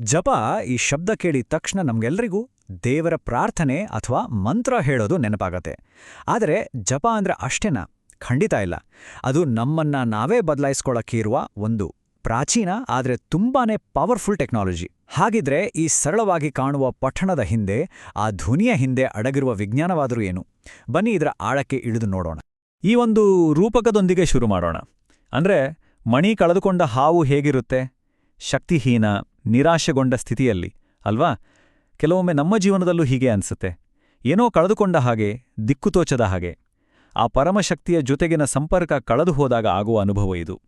ಜಪ ಈ ಶಬ್ದ ಕೇಳಿದ ತಕ್ಷಣ ನಮ್ಗೆಲ್ರಿಗೂ ದೇವರ ಪ್ರಾರ್ಥನೆ ಅಥವಾ ಮಂತ್ರ ಹೇಳೋದು ನೆನಪಾಗತ್ತೆ. ಆದರೆ ಜಪ ಅಂದ್ರೆ ಅಷ್ಟೇನಾ? ಖಂಡಿತ ಇಲ್ಲ. ಅದು ನಮ್ಮನ್ನ ನಾವೇ ಬದಲಾಯಿಸ್ಕೊಳ್ಳೋಕೆ ಇರುವ ಒಂದು ಪ್ರಾಚೀನ, ಆದರೆ ತುಂಬಾನೇ ಪವರ್ಫುಲ್ ಟೆಕ್ನಾಲಜಿ. ಹಾಗಿದ್ರೆ ಈ ಸರಳವಾಗಿ ಕಾಣುವ ಪಠಣದ ಹಿಂದೆ, ಆ ಧ್ವನಿಯ ಹಿಂದೆ ಅಡಗಿರುವ ವಿಜ್ಞಾನವಾದರೂ ಏನು? ಬನ್ನಿ ಇದರ ಆಳಕ್ಕೆ ಇಳಿದು ನೋಡೋಣ. ಈ ಒಂದು ರೂಪಕದೊಂದಿಗೆ ಶುರು ಮಾಡೋಣ. ಅಂದ್ರೆ ಮಣಿ ಕಳೆದುಕೊಂಡ ಹಾವು ಹೇಗಿರುತ್ತೆ? ಶಕ್ತಿಹೀನ ನಿರಾಶೆಗೊಂಡ ಸ್ಥಿತಿಯಲ್ಲಿ, ಅಲ್ವಾ? ಕೆಲವೊಮ್ಮೆ ನಮ್ಮ ಜೀವನದಲ್ಲೂ ಹೀಗೆ ಅನ್ಸುತ್ತೆ. ಏನೋ ಕಳೆದುಕೊಂಡ ಹಾಗೆ, ದಿಕ್ಕು ತೋಚದ ಹಾಗೆ. ಆ ಪರಮಶಕ್ತಿಯ ಜೊತೆಗಿನ ಸಂಪರ್ಕ ಕಳೆದು ಹೋದಾಗ ಆಗುವ ಅನುಭವ ಇದು.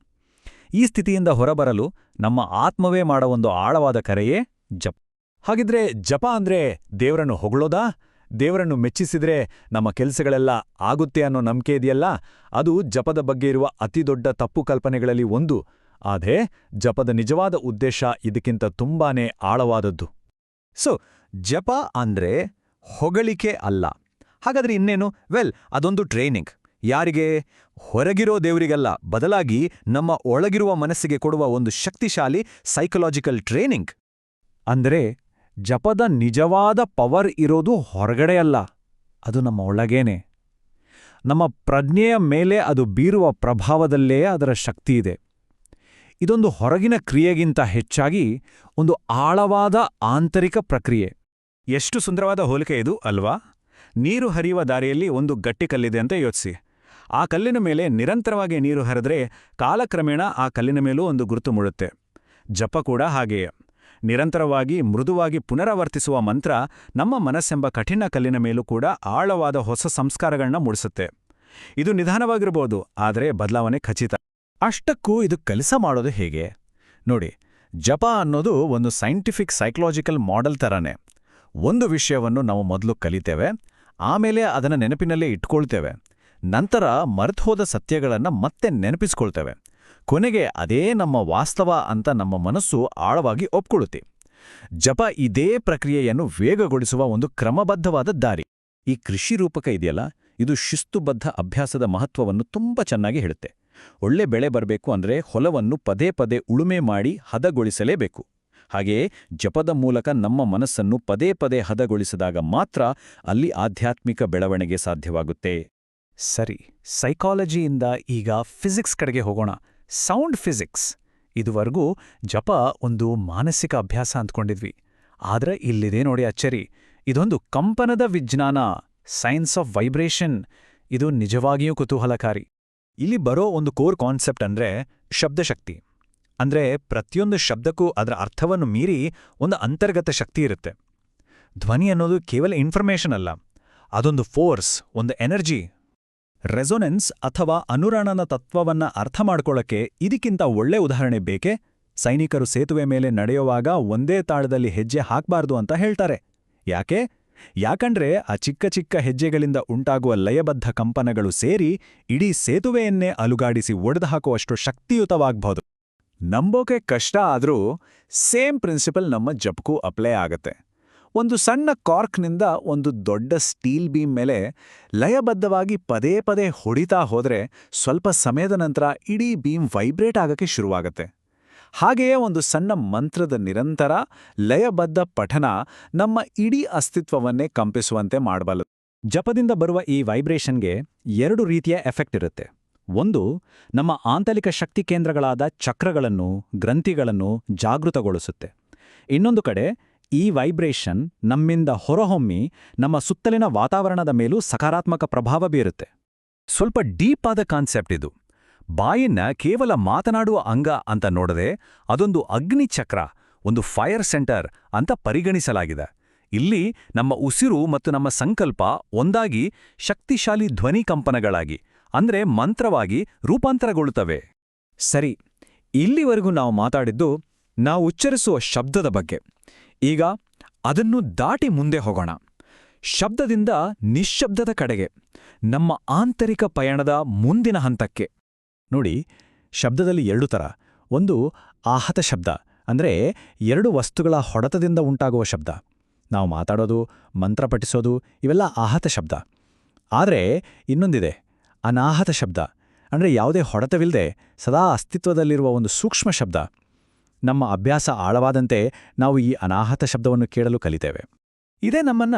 ಈ ಸ್ಥಿತಿಯಿಂದ ಹೊರಬರಲು ನಮ್ಮ ಆತ್ಮವೇ ಮಾಡೋ ಒಂದು ಆಳವಾದ ಕರೆಯೇ ಜಪ್. ಹಾಗಿದ್ರೆ ಜಪ ಅಂದ್ರೆ ದೇವರನ್ನು ಹೊಗಳೋದಾ? ದೇವರನ್ನು ಮೆಚ್ಚಿಸಿದ್ರೆ ನಮ್ಮ ಕೆಲಸಗಳೆಲ್ಲ ಆಗುತ್ತೆ ಅನ್ನೋ ನಂಬಿಕೆ ಇದೆಯಲ್ಲ? ಅದು ಜಪದ ಬಗ್ಗೆ ಇರುವ ಅತಿದೊಡ್ಡ ತಪ್ಪು ಕಲ್ಪನೆಗಳಲ್ಲಿ ಒಂದು. ಆದ್ರೆ ಜಪದ ನಿಜವಾದ ಉದ್ದೇಶ ಇದಕ್ಕಿಂತ ತುಂಬಾನೇ ಆಳವಾದದ್ದು. ಸೊ ಜಪ ಅಂದ್ರೆ ಹೊಗಳಿಕೆ ಅಲ್ಲ. ಹಾಗಾದ್ರೆ ಇನ್ನೇನು? ವೆಲ್ ಅದೊಂದು ಟ್ರೈನಿಂಗ್ ಯಾರಿಗೆ? ಹೊರಗಿರೋ ದೇವರಿಗಲ್ಲ. ಬದಲಾಗಿ ನಮ್ಮ ಒಳಗಿರುವ ಮನಸ್ಸಿಗೆ ಕೊಡುವ ಒಂದು ಶಕ್ತಿಶಾಲಿ ಸೈಕಲಾಜಿಕಲ್ ಟ್ರೈನಿಂಗ್ ಅಂದರೆ ಜಪದ ನಿಜವಾದ ಪವರ್ ಇರೋದು ಹೊರಗಡೆ ಅಲ್ಲ. ಅದು ನಮ್ಮ ಒಳಗೇನೆ. ನಮ್ಮ ಪ್ರಜ್ಞೆಯ ಮೇಲೆ ಅದು ಬೀರುವ ಪ್ರಭಾವದಲ್ಲೇ ಅದರ ಶಕ್ತಿ ಇದೆ. ಇದೊಂದು ಹೊರಗಿನ ಕ್ರಿಯೆಗಿಂತ ಹೆಚ್ಚಾಗಿ ಒಂದು ಆಳವಾದ ಆಂತರಿಕ ಪ್ರಕ್ರಿಯೆ. ಎಷ್ಟು ಸುಂದರವಾದ ಹೋಲಿಕೆ ಇದು ಅಲ್ವಾ? ನೀರು ಹರಿಯುವ ದಾರಿಯಲ್ಲಿ ಒಂದು ಗಟ್ಟಿ ಕಲ್ಲಿದೆ ಅಂತ ಯೋಚಿಸಿ. ಆ ಕಲ್ಲಿನ ಮೇಲೆ ನಿರಂತರವಾಗಿ ನೀರು ಹರಿದ್ರೆ ಕಾಲಕ್ರಮೇಣ ಆ ಕಲ್ಲಿನ ಮೇಲೂ ಒಂದು ಗುರುತು ಮೂಡುತ್ತೆ ಜಪ ಕೂಡ ಹಾಗೆಯೇ. ನಿರಂತರವಾಗಿ, ಮೃದುವಾಗಿ ಪುನರಾವರ್ತಿಸುವ ಮಂತ್ರ ನಮ್ಮ ಮನಸ್ಸೆಂಬ ಕಠಿಣ ಕಲ್ಲಿನ ಮೇಲೂ ಕೂಡ ಆಳವಾದ ಹೊಸ ಸಂಸ್ಕಾರಗಳನ್ನ ಮೂಡಿಸುತ್ತೆ. ಇದು ನಿಧಾನವಾಗಿರಬಹುದು ಆದರೆ ಬದಲಾವಣೆ ಖಚಿತ. ಅಷ್ಟಕ್ಕೂ ಇದು ಕೆಲಸ ಮಾಡೋದು ಹೇಗೆ? ನೋಡಿ, ಜಪ ಅನ್ನೋದು ಒಂದು ಸೈಂಟಿಫಿಕ್ ಸೈಕಲಾಜಿಕಲ್ ಮಾಡೆಲ್ ಥರನೇ ಒಂದು ವಿಷಯವನ್ನು ನಾವು ಮೊದಲು ಕಲಿತೇವೆ, ಆಮೇಲೆ ಅದನ್ನ ನೆನಪಿನಲ್ಲೇ ಇಟ್ಕೊಳ್ತೇವೆ. ನಂತರ ಮರೆತುಹೋದ ಸತ್ಯಗಳನ್ನು ಮತ್ತೆ ನೆನಪಿಸ್ಕೊಳ್ತೇವೆ. ಕೊನೆಗೆ ಅದೇ ನಮ್ಮ ವಾಸ್ತವ ಅಂತ ನಮ್ಮ ಮನಸ್ಸು ಆಳವಾಗಿ ಒಪ್ಕೊಳ್ಳುತ್ತೆ ಜಪ ಇದೇ ಪ್ರಕ್ರಿಯೆಯನ್ನು ವೇಗಗೊಳಿಸುವ ಒಂದು ಕ್ರಮಬದ್ಧವಾದ ದಾರಿ. ಈ ಕೃಷಿ ರೂಪಕ ಇದೆಯಲ್ಲ, ಇದು ಶಿಸ್ತುಬದ್ಧ ಅಭ್ಯಾಸದ ಮಹತ್ವವನ್ನು ತುಂಬ ಚೆನ್ನಾಗಿ ಹೇಳುತ್ತೆ. ಒಳ್ಳೆ ಬೆಳೆ ಬರಬೇಕು ಅಂದ್ರೆ ಹೊಲವನ್ನು ಪದೇ ಪದೇ ಉಳುಮೆ ಮಾಡಿ ಹದಗೊಳಿಸಲೇಬೇಕು. ಹಾಗೆಯೇ ಜಪದ ಮೂಲಕ ನಮ್ಮ ಮನಸ್ಸನ್ನು ಪದೇ ಪದೇ ಹದಗೊಳಿಸಿದಾಗ ಮಾತ್ರ ಅಲ್ಲಿ ಆಧ್ಯಾತ್ಮಿಕ ಬೆಳವಣಿಗೆ ಸಾಧ್ಯವಾಗುತ್ತೆ. ಸರಿ ಸೈಕಾಲಜಿಯಿಂದ ಈಗ ಫಿಸಿಕ್ಸ್ ಕಡೆಗೆ ಹೋಗೋಣ. ಸೌಂಡ್ ಫಿಸಿಕ್ಸ್ ಇದುವರೆಗೂ ಜಪ ಒಂದು ಮಾನಸಿಕ ಅಭ್ಯಾಸ ಅಂದ್ಕೊಂಡಿದ್ವಿ. ಆದರೆ ಇಲ್ಲಿದೆ ನೋಡಿ ಅಚ್ಚರಿ. ಇದೊಂದು ಕಂಪನದ ವಿಜ್ಞಾನ. ಸೈನ್ಸ್ ಆಫ್ ವೈಬ್ರೇಷನ್ ಇದು ನಿಜವಾಗಿಯೂ ಕುತೂಹಲಕಾರಿ. ಇಲ್ಲಿ ಬರೋ ಒಂದು ಕೋರ್ ಕಾನ್ಸೆಪ್ಟ್ ಅಂದ್ರೆ ಶಬ್ದಶಕ್ತಿ. ಅಂದ್ರೆ ಪ್ರತಿಯೊಂದು ಶಬ್ದಕ್ಕೂ ಅದರ ಅರ್ಥವನ್ನು ಮೀರಿ ಒಂದು ಅಂತರ್ಗತ ಶಕ್ತಿ ಇರುತ್ತೆ. ಧ್ವನಿ ಅನ್ನೋದು ಕೇವಲ ಇನ್ಫರ್ಮೇಷನ್ ಅಲ್ಲ, ಅದೊಂದು ಫೋರ್ಸ್ ಒಂದು ಎನರ್ಜಿ ರೆಸೊನೆನ್ಸ್ ಅಥವಾ ಅನುರಣನ ತತ್ವವನ್ನ ಅರ್ಥ ಮಾಡ್ಕೊಳ್ಳೋಕ್ಕೆ ಇದಕ್ಕಿಂತ ಒಳ್ಳೆ ಉದಾಹರಣೆ ಬೇಕೆ? ಸೈನಿಕರು ಸೇತುವೆ ಮೇಲೆ ನಡೆಯುವಾಗ ಒಂದೇ ತಾಳದಲ್ಲಿ ಹೆಜ್ಜೆ ಹಾಕಬಾರ್ದು ಅಂತ ಹೇಳ್ತಾರೆ. ಯಾಕೆ? ಯಾಕಂದ್ರೆ ಆ ಚಿಕ್ಕ ಚಿಕ್ಕ ಹೆಜ್ಜೆಗಳಿಂದ ಉಂಟಾಗುವ ಲಯಬದ್ಧ ಕಂಪನಗಳು ಸೇರಿ ಇಡೀ ಸೇತುವೆಯನ್ನೇ ಅಲುಗಾಡಿಸಿ ಒಡೆದುಹಾಕುವಷ್ಟು ಶಕ್ತಿಯುತವಾಗ್ಬಹುದು. ನಂಬೋಕೆ ಕಷ್ಟ ಆದರೂ ಸೇಮ್ ಪ್ರಿನ್ಸಿಪಲ್ ನಮ್ಮ ಜಪ್ಗೂ ಅಪ್ಲೈ ಆಗತ್ತೆ. ಒಂದು ಸಣ್ಣ ಕಾರ್ಕ್ನಿಂದ ಒಂದು ದೊಡ್ಡ ಸ್ಟೀಲ್ ಬೀಮ್ ಮೇಲೆ ಲಯಬದ್ಧವಾಗಿ ಪದೇ ಪದೇ ಹೊಡಿತಾ ಹೋದರೆ ಸ್ವಲ್ಪ ಸಮಯದ ನಂತರ ಇಡೀ ಬೀಮ್ ವೈಬ್ರೇಟ್ ಆಗಕ್ಕೆ ಶುರುವಾಗತ್ತೆ. ಹಾಗೆಯೇ ಒಂದು ಸಣ್ಣ ಮಂತ್ರದ ನಿರಂತರ, ಲಯಬದ್ಧ ಪಠನ ನಮ್ಮ ಇಡೀ ಅಸ್ತಿತ್ವವನ್ನೇ ಕಂಪಿಸುವಂತೆ ಮಾಡಬಲ್ಲದು ಜಪದಿಂದ ಬರುವ ಈ ವೈಬ್ರೇಷನ್ಗೆ ಎರಡು ರೀತಿಯ ಎಫೆಕ್ಟ್ ಇರುತ್ತೆ. ಒಂದು, ನಮ್ಮ ಆಂತರಿಕ ಶಕ್ತಿ ಕೇಂದ್ರಗಳಾದ ಚಕ್ರಗಳನ್ನು, ಗ್ರಂಥಿಗಳನ್ನು ಜಾಗೃತಗೊಳಿಸುತ್ತೆ. ಇನ್ನೊಂದು ಕಡೆ, ಈ ವೈಬ್ರೇಷನ್ ನಮ್ಮಿಂದ ಹೊರಹೊಮ್ಮಿ ನಮ್ಮ ಸುತ್ತಲಿನ ವಾತಾವರಣದ ಮೇಲೂ ಸಕಾರಾತ್ಮಕ ಪ್ರಭಾವ ಬೀರುತ್ತೆ. ಸ್ವಲ್ಪ ಡೀಪ್ ಆದ ಕಾನ್ಸೆಪ್ಟ್ ಇದು. ಬಾಯಿನ್ನ ಕೇವಲ ಮಾತನಾಡುವ ಅಂಗ ಅಂತ ನೋಡದೆ ಅದೊಂದು ಅಗ್ನಿ ಚಕ್ರ, ಒಂದು ಫೈರ್ ಸೆಂಟರ್ ಅಂತ ಪರಿಗಣಿಸಲಾಗಿದೆ. ಇಲ್ಲಿ ನಮ್ಮ ಉಸಿರು ಮತ್ತು ನಮ್ಮ ಸಂಕಲ್ಪ ಒಂದಾಗಿ ಶಕ್ತಿಶಾಲಿ ಧ್ವನಿ ಕಂಪನಗಳಾಗಿ, ಅಂದ್ರೆ ಮಂತ್ರವಾಗಿ ರೂಪಾಂತರಗೊಳ್ಳುತ್ತವೆ. ಸರಿ, ಇಲ್ಲಿವರೆಗೂ ನಾವು ಮಾತಾಡಿದ್ದು ನಾವು ಉಚ್ಚರಿಸುವ ಶಬ್ದದ ಬಗ್ಗೆ. ಈಗ ಅದನ್ನು ದಾಟಿ ಮುಂದೆ ಹೋಗೋಣ. ಶಬ್ದದಿಂದ ನಿಶ್ಶಬ್ದದ ಕಡೆಗೆ, ನಮ್ಮ ಆಂತರಿಕ ಪಯಣದ ಮುಂದಿನ ಹಂತಕ್ಕೆ. ನೋಡಿ, ಶಬ್ದದಲ್ಲಿ ಎರಡು ಥರ ಒಂದು ಆಹತ ಶಬ್ದ, ಅಂದ್ರೆ ಎರಡು ವಸ್ತುಗಳ ಹೊಡೆತದಿಂದ ಉಂಟಾಗುವ ಶಬ್ದ. ನಾವು ಮಾತಾಡೋದು, ಮಂತ್ರ ಪಠಿಸೋದು, ಇವೆಲ್ಲ ಆಹತ ಶಬ್ದ. ಆದರೆ ಇನ್ನೊಂದಿದೆ, ಅನಾಹತ ಶಬ್ದ, ಅಂದ್ರೆ ಯಾವುದೇ ಹೊಡೆತವಿಲ್ಲದೆ ಸದಾ ಅಸ್ತಿತ್ವದಲ್ಲಿರುವ ಒಂದು ಸೂಕ್ಷ್ಮ ಶಬ್ದ. ನಮ್ಮ ಅಭ್ಯಾಸ ಆಳವಾದಂತೆ ನಾವು ಈ ಅನಾಹತ ಶಬ್ದವನ್ನು ಕೇಳಲು ಕಲಿತೇವೆ. ಇದೇ ನಮ್ಮನ್ನ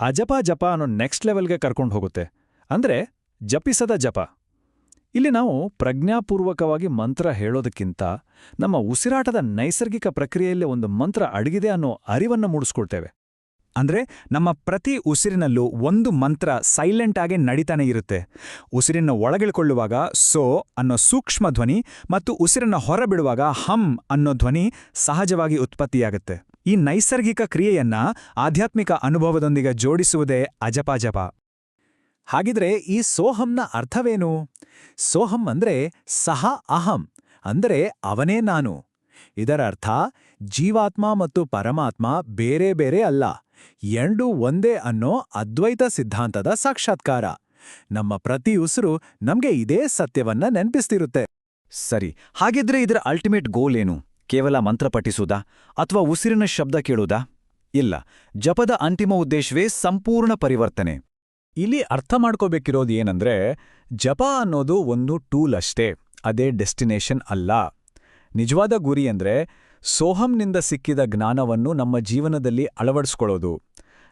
ಅಜಪ ಜಪ ಅನ್ನೋ ನೆಕ್ಸ್ಟ್ ಲೆವೆಲ್ಗೆ ಕರ್ಕೊಂಡು ಹೋಗುತ್ತೆ. ಅಂದ್ರೆ ಜಪಿಸದ ಜಪ. ಇಲ್ಲಿ ನಾವು ಪ್ರಜ್ಞಾಪೂರ್ವಕವಾಗಿ ಮಂತ್ರ ಹೇಳೋದಕ್ಕಿಂತ ನಮ್ಮ ಉಸಿರಾಟದ ನೈಸರ್ಗಿಕ ಪ್ರಕ್ರಿಯೆಯಲ್ಲಿ ಒಂದು ಮಂತ್ರ ಅಡಗಿದೆ ಅನ್ನೋ ಅರಿವನ್ನು ಮೂಡಿಸ್ಕೊಳ್ತೇವೆ. ಅಂದ್ರೆ ನಮ್ಮ ಪ್ರತಿ ಉಸಿರಿನಲ್ಲೂ ಒಂದು ಮಂತ್ರ ಸೈಲೆಂಟ್ ಆಗಿ ನಡೀತಾನೆ ಇರುತ್ತೆ. ಉಸಿರಿನ ಒಳಗಿಳ್ಕೊಳ್ಳುವಾಗ ಸೋ ಅನ್ನೋ ಸೂಕ್ಷ್ಮ ಧ್ವನಿ ಮತ್ತು ಉಸಿರನ್ನು ಹೊರಬಿಡುವಾಗ ಹಮ್ ಅನ್ನೋ ಧ್ವನಿ ಸಹಜವಾಗಿ ಉತ್ಪತ್ತಿಯಾಗುತ್ತೆ. ಈ ನೈಸರ್ಗಿಕ ಕ್ರಿಯೆಯನ್ನ ಆಧ್ಯಾತ್ಮಿಕ ಅನುಭವದೊಂದಿಗೆ ಜೋಡಿಸುವುದೇ ಅಜಪಾಜಪ. ಹಾಗಿದ್ರೆ ಈ ಸೋಹಂನ ಅರ್ಥವೇನು? ಸೋಹಂ ಅಂದ್ರೆ ಸಹ ಅಹಂ, ಅಂದ್ರೆ ಅವನೇ ನಾನು. ಇದರರ್ಥ, ಜೀವಾತ್ಮ ಮತ್ತು ಪರಮಾತ್ಮ ಬೇರೆ ಬೇರೆ ಅಲ್ಲ, ಎರಡೂ ಒಂದೇ ಅನ್ನೋ ಅದ್ವೈತ ಸಿದ್ಧಾಂತದ ಸಾಕ್ಷಾತ್ಕಾರ. ನಮ್ಮ ಪ್ರತಿ ಉಸಿರು ನಮ್ಗೆ ಇದೇ ಸತ್ಯವನ್ನ ನೆನ್ಪಿಸ್ತಿರುತ್ತೆ. ಸರಿ, ಹಾಗಿದ್ರೆ ಇದರ ಅಲ್ಟಿಮೇಟ್ ಗೋಲ್ ಏನು? ಕೇವಲ ಮಂತ್ರ ಪಠಿಸುವುದಾ? ಅಥವಾ ಉಸಿರಿನ ಶಬ್ದ ಕೇಳುವುದಾ? ಇಲ್ಲ, ಜಪದ ಅಂತಿಮ ಉದ್ದೇಶವೇ ಸಂಪೂರ್ಣ ಪರಿವರ್ತನೆ. ಇಲ್ಲಿ ಅರ್ಥ ಮಾಡ್ಕೋಬೇಕಿರೋದು ಏನಂದ್ರೆ, ಜಪ ಅನ್ನೋದು ಒಂದು ಟೂಲ್ ಅಷ್ಟೇ, ಅದೇ ಡೆಸ್ಟಿನೇಷನ್ ಅಲ್ಲ. ನಿಜವಾದ ಗುರಿ ಅಂದ್ರೆ, ಸೋಹಂನಿಂದ ಸಿಕ್ಕಿದ ಜ್ಞಾನವನ್ನು ನಮ್ಮ ಜೀವನದಲ್ಲಿ ಅಳವಡಿಸ್ಕೊಳ್ಳೋದು.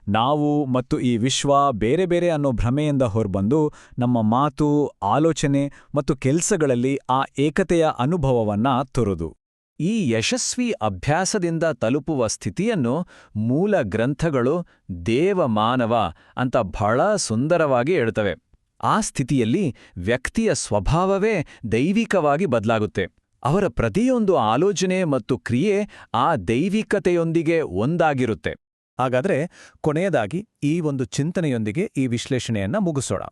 ನಾವು ಮತ್ತು ಈ ವಿಶ್ವ ಬೇರೆ ಬೇರೆ ಅನ್ನೋ ಭ್ರಮೆಯಿಂದ ಹೊರಬಂದು ನಮ್ಮ ಮಾತು, ಆಲೋಚನೆ ಮತ್ತು ಕೆಲ್ಸಗಳಲ್ಲಿ ಆ ಏಕತೆಯ ಅನುಭವವನ್ನ ತೊರೋದು. ಈ ಯಶಸ್ವಿ ಅಭ್ಯಾಸದಿಂದ ತಲುಪುವ ಸ್ಥಿತಿಯನ್ನು ಮೂಲ ಗ್ರಂಥಗಳು ದೇವ ಮಾನವ ಅಂತ ಬಹಳ ಸುಂದರವಾಗಿ ಹೇಳ್ತವೆ. ಆ ಸ್ಥಿತಿಯಲ್ಲಿ ವ್ಯಕ್ತಿಯ ಸ್ವಭಾವವೇ ದೈವಿಕವಾಗಿ ಬದಲಾಗುತ್ತೆ. ಅವರ ಪ್ರತಿಯೊಂದು ಆಲೋಚನೆ ಮತ್ತು ಕ್ರಿಯೆ ಆ ದೈವಿಕತೆಯೊಂದಿಗೆ ಒಂದಾಗಿರುತ್ತೆ. ಹಾಗಾದ್ರೆ ಕೊನೆಯದಾಗಿ ಈ ಒಂದು ಚಿಂತನೆಯೊಂದಿಗೆ ಈ ವಿಶ್ಲೇಷಣೆಯನ್ನು ಮುಗಿಸೋಣ.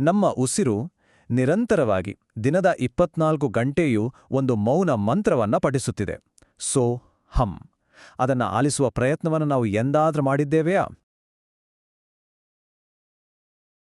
ನಮ್ಮ ಉಸಿರು ನಿರಂತರವಾಗಿ ದಿನದ ಇಪ್ಪತ್ನಾಲ್ಕು ಗಂಟೆಯೂ ಒಂದು ಮೌನ ಮಂತ್ರವನ್ನ ಪಠಿಸುತ್ತಿದೆ. ಸೋ ಹಂ ಅದನ್ನ ಆಲಿಸುವ ಪ್ರಯತ್ನವನ್ನು ನಾವು ಎಂದಾದರೂ ಮಾಡಿದ್ದೇವೆಯಾ?